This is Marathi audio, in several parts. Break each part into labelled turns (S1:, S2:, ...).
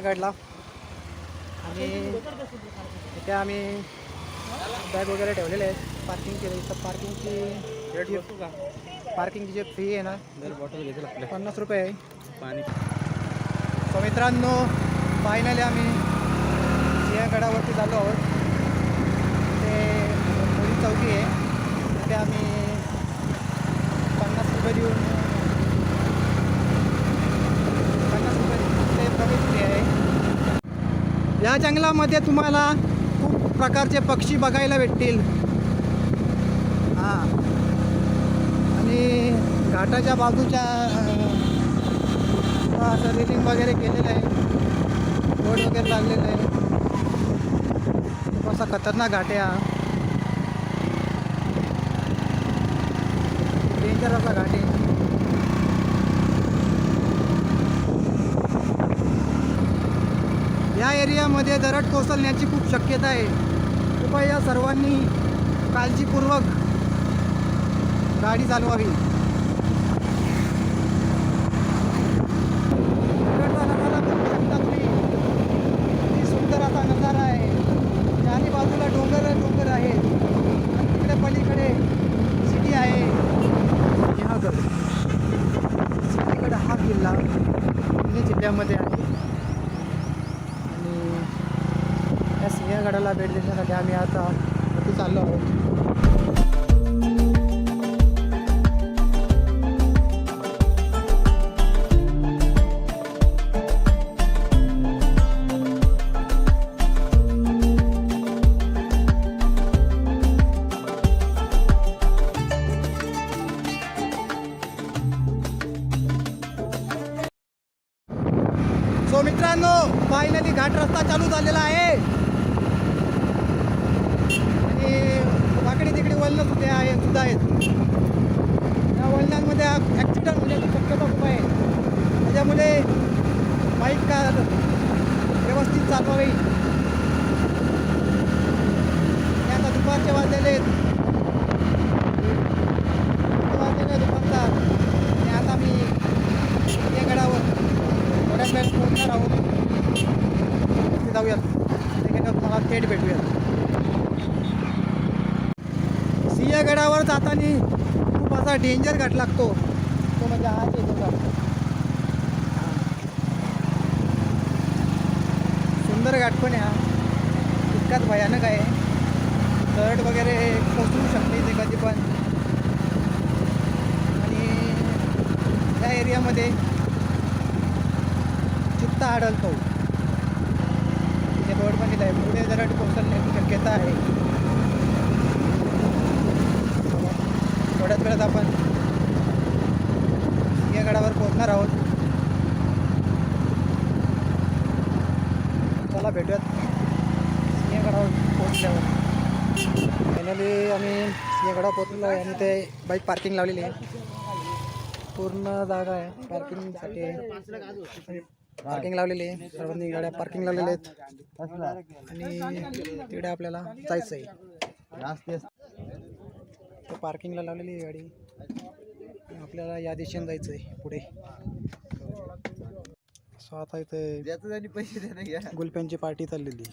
S1: सिंहगडला आणि इथे आम्ही बॅग वगैरे ठेवलेले आहेत. पार्किंग केलं. इथं पार्किंगची पार्किंगची जी फी आहे ना
S2: बॉटल घेतील आपल्या
S1: पन्नास रुपये आहे.
S2: पाणी.
S1: सो मित्रांनो फायनली आम्ही सिंहगडावरती चाललो आहोत. ते पोलीस चौकी आहे. तिथे आम्ही पन्नास रुपये देऊन पन्नास रुपये ते प्रवेश fee आहे या जंगलामध्ये तुम्हाला खूप प्रकारचे पक्षी बघायला भेटतील. हां. आणि घाटाच्या बाजूच्या असं रिलिंग वगैरे केलेलं आहे. बोर्ड वगैरे लागलेलं आहे. खूप असा खतरनाक घाट आहे हा. डेंजर असा घाट आहे. या एरियामध्ये दरड कोसळण्याची खूप शक्यता आहे. कृपया सर्वांनी काळजीपूर्वक गाडी चालवावी. सो मित्रांनो फायनली घाट रस्ता चालू झालेला आहे. आणि वाकडे तिकडे वळणं सुद्धा आहे सुद्धा आहेत. त्या वळणांमध्ये ॲक्सिडेंट होण्याची शक्यता खूप आहे. त्याच्यामुळे बाईक का व्यवस्थित चालवावी. आणि आता दुपारचे वाजलेले आहेत वाजलेले आहे दुपारचा आणि आता मी या गडावर थोड्या वेळ पोहोचणार आहोत जाऊयात. तुम्हाला थेट भेटूयात. सिंहगडावर जाताना खूप असा डेंजर घाट लागतो. तो म्हणजे हा येतो सुंदर घाट पण आहे हा. इतकाच भयानक आहे. दरड वगैरे कोसळू शकते ते कधी पण. आणि या एरियामध्ये चित्ता आढळतो. तिथे पण आहे. पुढे जरा कोसळण्याची शक्यता आहे. थोड्याच वेळात आपण या गडावर पोहोचणार आहोत. चला भेटूयात. सिंहगडावर पोहोचल्यावर. फायनली आम्ही सिंहगडावर पोहोचलो आहे आणि ते बाईक पार्किंग लावलेली आहे. पूर्ण जागा आहे. पार्किंगसाठी पार्किंग लावलेली आहे. सर्वांनी गाड्या पार्किंग लावलेल्या आहेत. आणि तिकडे आपल्याला जायचं आहे. तर पार्किंगला लावलेली आहे गाडी. आपल्याला या दिशेने जायचं आहे पुढे. सो आता इथे
S2: पैसे
S1: गुलपेनची पार्टी चाललेली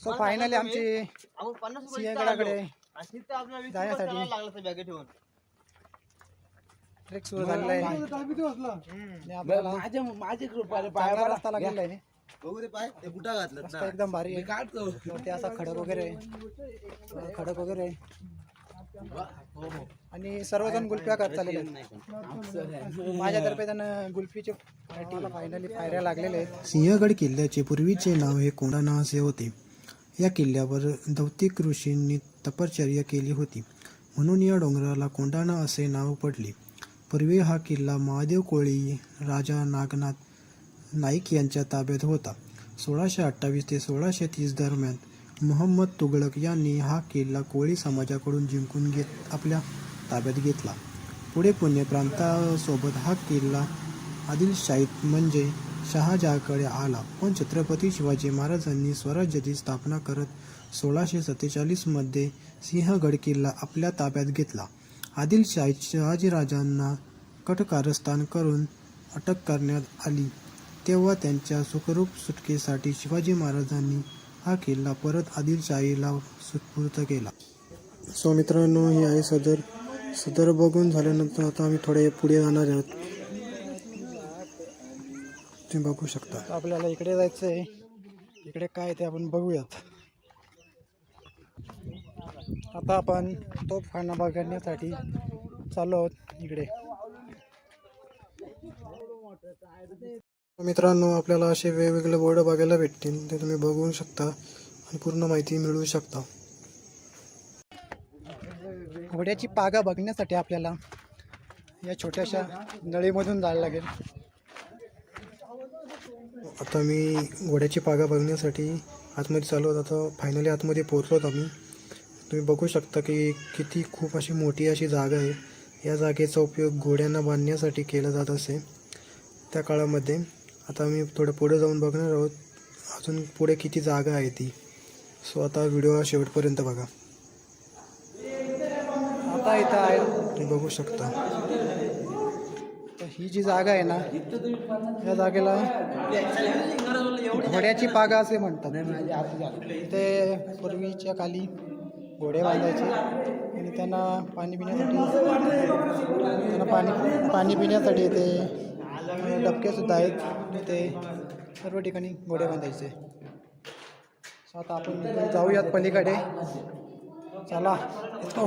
S1: सो फायनली आमची सिंहगडाकडे जाण्यासाठी
S2: बॅगे ठेवून
S1: ट्रेक सुरू झालेला आहे आणि आपल्याला
S2: माझे माझे
S1: चांगला रस्ता लागलेला आहे
S2: बघू दे पाय ते कुठं घातलं?
S1: रस्ता एकदम भारी आहे. असा खडक वगैरे आहे. खडक वगैरे आहे. आणि सर्वजण गुल्फ्या करत चाललेले आहेत. माझ्यातर्फे त्यांना गुल्फीचे फायनली पायऱ्या लागलेल्या आहेत.
S3: सिंहगड किल्ल्याचे पूर्वीचे नाव हे कोंढाणा असे होते. या किल्ल्यावर दौतिक ऋषींनी तपश्चर्या केली होती. म्हणून या डोंगराला कोंढाणा असे नाव पडले. पूर्वी हा किल्ला महादेव कोळी राजा नागनाथ नाईक यांच्या ताब्यात होता. सोळाशे अठ्ठावीस ते सोळाशे तीस दरम्यान मोहम्मद तुगलक यांनी हा किल्ला कोळी समाजाकडून जिंकून घेत आपल्या ताब्यात घेतला. पुढे पुणे प्रांतासोबत हा किल्ला आदिलशाहीत म्हणजे शहाजहाकडे आला. पण छत्रपती शिवाजी महाराजांनी स्वराज्याची स्थापना करत सोळाशे सत्तेचाळीसमध्ये सिंहगड किल्ला आपल्या ताब्यात घेतला. आदिलशाहीत शहाजीराजांना कट कारस्थान करून अटक करण्यात आली. तेव्हा त्यांच्या सुखरूप सुटकेसाठी शिवाजी महाराजांनी हा किल्ला परत आदिलशाहीला सुपूर्द केला. सो मित्रांनो ही आहे सदर. सदर बघून झाल्यानंतर आता आम्ही थोडे पुढे जाणार आहोत. तुम्ही बघू शकता.
S1: आपल्याला इकडे जायचं आहे इकडे काय ते आपण बघूयात. आता आपण तोफखाना बघण्यासाठी चाललो आहोत इकडे.
S3: मित्रांनो आपल्याला असे वेगवेगळे बोर्ड बघायला भेटतील ते तुम्ही बघू शकता आणि पूर्ण माहिती मिळवू शकता.
S1: घोड्याची पागा बघण्यासाठी आपल्याला या छोट्याशा नळीमधून जायला लागेल.
S3: आता मी घोड्याची पागा बघण्यासाठी आतमध्ये चालू होत आता फायनली आतमध्ये पोहोचलो आम्ही. तुम्ही बघू शकता की किती खूप अशी मोठी अशी जागा आहे. या जागेचा उपयोग घोड्यांना बांधण्यासाठी केला जात असे. त्या काळामध्ये आता आम्ही थोडं पुढे जाऊन बघणार आहोत. अजून पुढे किती जागा आहे ती. सो आता व्हिडिओ हा शेवटपर्यंत बघा.
S1: आता इथं आहे.
S3: तुम्ही बघू शकता.
S1: ही जी जागा आहे ना या जागेला घोड्याची पागा असे म्हणतात. ते पूर्वीच्या काली घोडे बांधायचे आणि त्यांना पाणी पिण्यासाठी त्यांना पाणी पाणी पिण्यासाठी ते डबकेसुद्धा आहेत. ते सर्व ठिकाणी घोडे बांधायचे. सो आता आपण जाऊयात पलीकडे. चला येतो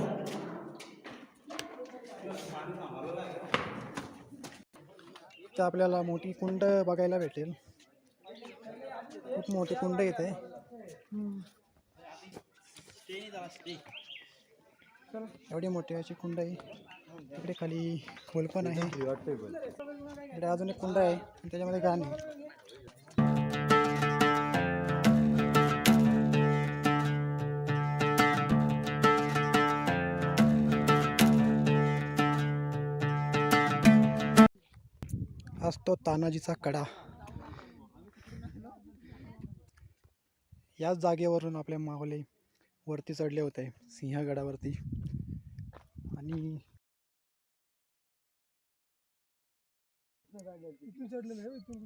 S1: तर आपल्याला मोठी कुंड बघायला भेटेल. खूप मोठी कुंड येते एवढी मोठी अशी कुंड आहे. तिकडे खाली खोल पण आहे. इकडे अजून एक कुंड आहे त्याच्यामध्ये गाण आहे असतो तानाजीचा कडा. याच जागेवरून आपले मावले वरती चढले होते सिंहगडावरती. आणि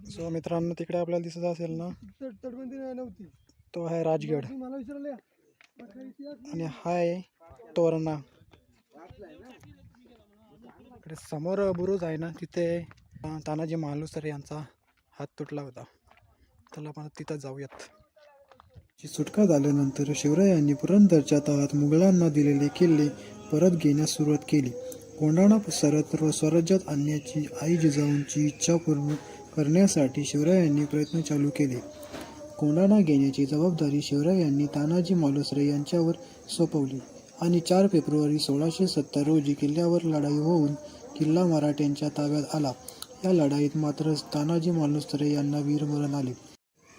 S1: सो मित्रांनो तिकडे आपल्याला दिसत असेल ना तो आहे राजगड. आणि हा आहे तोरणा. इकडे समोर बुरुज आहे ना तिथे तानाजी मालुसरे यांचा हात तुटला होता. चला आपण तिथं जाऊयात.
S3: ची सुटका झाल्यानंतर शिवरायांनी पुरंदरच्या तहात मुघलांना दिलेले किल्ले परत घेण्यास सुरुवात केली. कोंढाणा सरत स्वराज्यात आणण्याची आई जिजाऊंची इच्छा पूर्ण करण्यासाठी शिवरायांनी प्रयत्न चालू केले. कोंढाणा घेण्याची जबाबदारी शिवरायांनी तानाजी मालुसरे यांच्यावर सोपवली आणि चार फेब्रुवारी सोळाशे सत्तर रोजी किल्ल्यावर लढाई होऊन किल्ला मराठ्यांच्या ताब्यात आला. या लढाईत मात्र तानाजी मालुसरे यांना वीरमरण आले.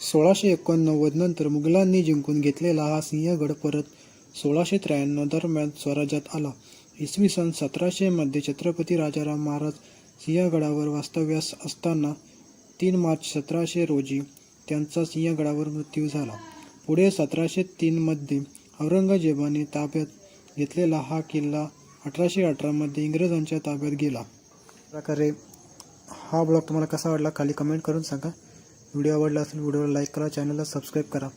S3: सोळाशे एकोणनव्वद नंतर मुघलांनी जिंकून घेतलेला हा सिंहगड परत सोळाशे त्र्याण्णव दरम्यान स्वराज्यात आला. इसवी सन सतराशे मध्ये छत्रपती राजाराम महाराज सिंहगडावर वास्तव्यास असताना तीन मार्च सतराशे रोजी त्यांचा सिंहगडावर मृत्यू झाला. पुढे सतराशे तीनमध्ये औरंगजेबाने ताब्यात घेतलेला हा किल्ला अठराशे अठरामध्ये इंग्रजांच्या ताब्यात गेला. प्रकारे हा ब्लॉग तुम्हाला कसा वाटला खाली कमेंट करून सांगा. व्हिडिओ आवडला असेल व्हिडिओला लाईक करा चॅनलला सबस्क्राईब करा.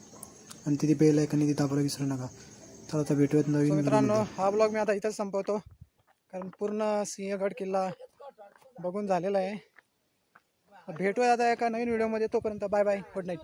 S3: आणि तिथे बेल ऐकन तिथे दाबायला विसरू नका. तर आता भेटूयात नवीन.
S1: मित्रांनो हा ब्लॉग मी आता इथंच संपवतो. कारण पूर्ण सिंहगड किल्ला बघून झालेला आहे. भेटूया आता एका नवीन व्हिडिओमध्ये तोपर्यंत बाय बाय गुड नाईट